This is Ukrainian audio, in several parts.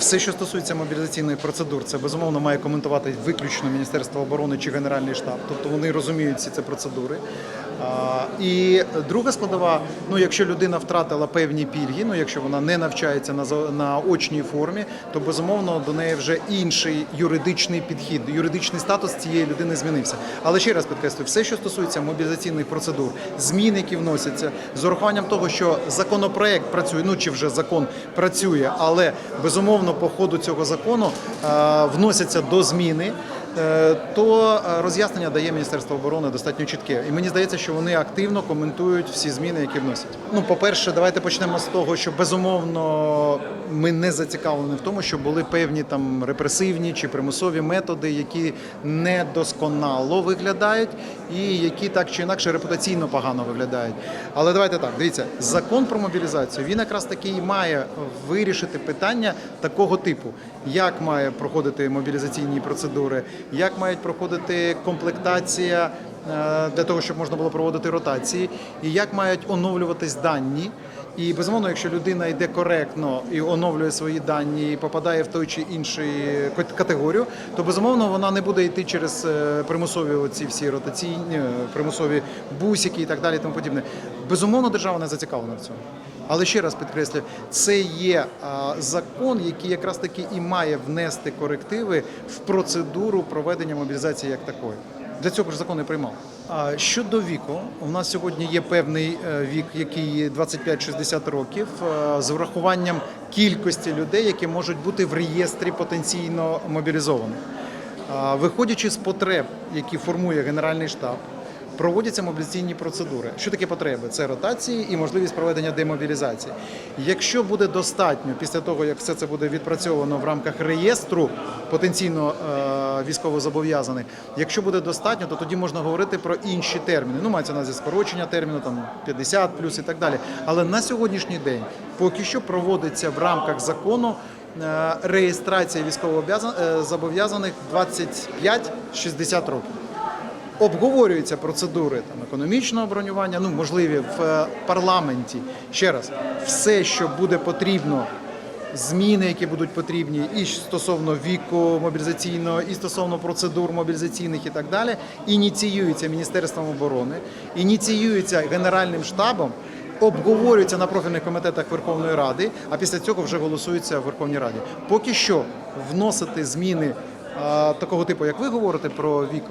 Все, що стосується мобілізаційних процедур, це безумовно має коментувати виключно Міністерство оборони чи Генеральний штаб. Тобто вони розуміють всі ці процедури. І друга складова: ну якщо людина втратила певні пільги, ну якщо вона не навчається на на очній формі, то безумовно до неї вже інший юридичний підхід, юридичний статус цієї людини змінився. Але ще раз підкреслюю, все, що стосується мобілізаційних процедур, змін, які вносяться, з урахуванням того, що законопроект працює, ну чи вже закон працює, але безумовно по ходу цього закону вносяться до зміни. Е, То е, роз'яснення дає Міністерство оборони достатньо чітке, і мені здається, що вони активно коментують всі зміни, які вносять. Ну, по-перше, давайте почнемо з того, що безумовно ми не зацікавлені в тому, щоб були певні там репресивні чи примусові методи, які недосконало виглядають, і які так чи інакше репутаційно погано виглядають. Але давайте так, дивіться, закон про мобілізацію він якраз таки і має вирішити питання такого типу, як має проходити мобілізаційні процедури, як мають проходити комплектація для того, щоб можна було проводити ротації, і як мають оновлюватись дані. І безумовно, якщо людина йде коректно і оновлює свої дані, і попадає в той чи інший категорію, то безумовно вона не буде йти через е, примусові оці всі ротаційні, е, примусові бусики і так далі. Тому подібне. Безумовно, держава не зацікавлена в цьому. Але ще раз підкреслю, це є закон, який якраз таки і має внести корективи в процедуру проведення мобілізації як такої. Для цього ж закон не приймав. А щодо віку, у нас сьогодні є певний е, вік, який 25-60 років, е, з врахуванням кількості людей, які можуть бути в реєстрі потенційно мобілізованих. Виходячи з потреб, які формує Генеральний штаб, проводяться мобілізаційні процедури. Що таке потреби? Це ротації і можливість проведення демобілізації. Якщо буде достатньо після того, як все це буде відпрацьовано в рамках реєстру потенційно е, військовозобов'язаних, якщо буде достатньо, то тоді можна говорити про інші терміни. Ну, мається на увазі скорочення терміну, там 50 плюс і так далі. Але на сьогоднішній день поки що проводиться в рамках закону. е, Реєстрація військовозобов'язаних 25-60 років обговорюються процедури там економічного бронювання, ну можливі в е, парламенті. Ще раз, все, що буде потрібно. Зміни, які будуть потрібні, і стосовно віку мобілізаційного, і стосовно процедур мобілізаційних і так далі, ініціюються Міністерством оборони, ініціюються Генеральним штабом, обговорюються на профільних комітетах Верховної Ради, а після цього вже голосуються в Верховній Раді. Поки що вносити зміни а, такого типу, як ви говорите про вік,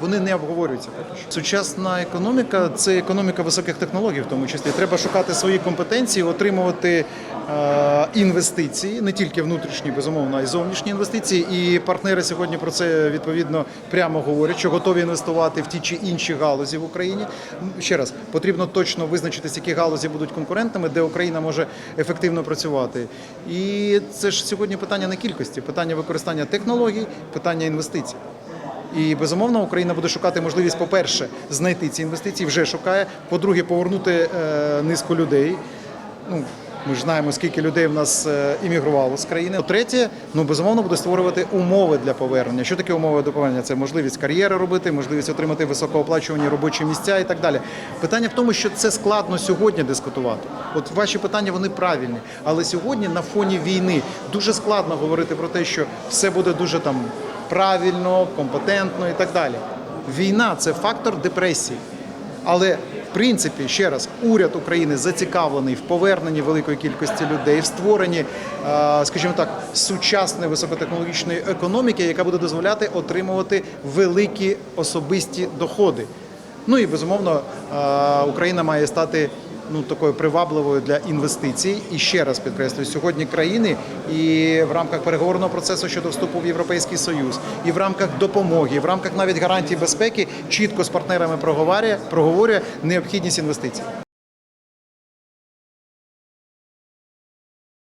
вони не обговорюються. поки що. Сучасна економіка це економіка високих технологій, в тому числі. Треба шукати свої компетенції, отримувати е, інвестиції, не тільки внутрішні, безумовно, а й зовнішні інвестиції. І партнери сьогодні про це відповідно прямо говорять, що готові інвестувати в ті чи інші галузі в Україні. Ще раз потрібно точно визначитись, які галузі будуть конкурентами, де Україна може ефективно працювати. І це ж сьогодні питання не кількості, питання використання технологій, питання інвестицій. І безумовно Україна буде шукати можливість, по-перше, знайти ці інвестиції, вже шукає. По-друге, повернути е, низку людей. Ну ми ж знаємо, скільки людей в нас е, іммігрувало з країни. По-третє, ну безумовно буде створювати умови для повернення. Що таке умови до повернення? Це можливість кар'єри робити, можливість отримати високооплачувані робочі місця і так далі. Питання в тому, що це складно сьогодні дискутувати. От ваші питання вони правильні, але сьогодні на фоні війни дуже складно говорити про те, що все буде дуже там правильно, компетентно і так далі. Війна це фактор депресії. Але в принципі, ще раз, уряд України зацікавлений в поверненні великої кількості людей, в створенні, е, скажімо так, сучасної високотехнологічної економіки, яка буде дозволяти отримувати великі особисті доходи. Ну і безумовно, е, Україна має стати ну такою привабливою для інвестицій. І ще раз підкреслюю, сьогодні країни і в рамках переговорного процесу щодо вступу в Європейський Союз, і в рамках допомоги, і в рамках навіть гарантій безпеки чітко з партнерами проговорює, проговорює необхідність інвестицій.